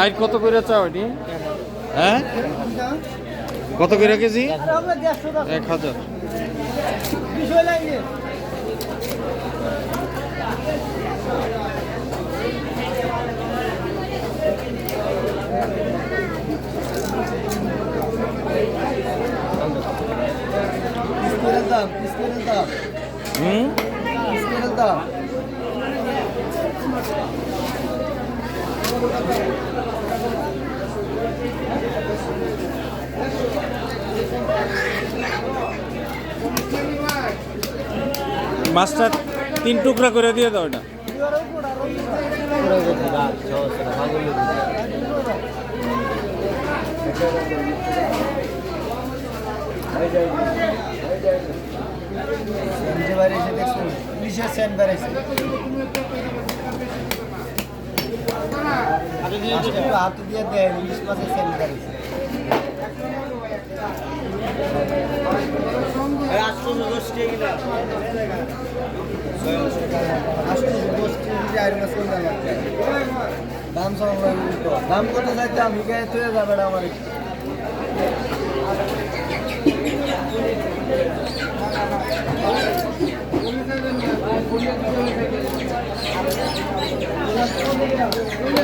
আর কত করে চাও এটি? হ্যাঁ? কত করে কেজি? এক হাজার পিসকেলের দাম পিসকেলের দাম হুম। মাছটা তিন টুকরা করে দিয়ে দাও এটা। ইলিশের সেন্ট বেড়েছে হাত দিয়ে দেয় ইলিশ মাছের সেন্ট বেড়েছে দাম সব দাম কত চাইতে আমি গায়ে তুলে যাবে আমার। ভালো করে দিতে হবে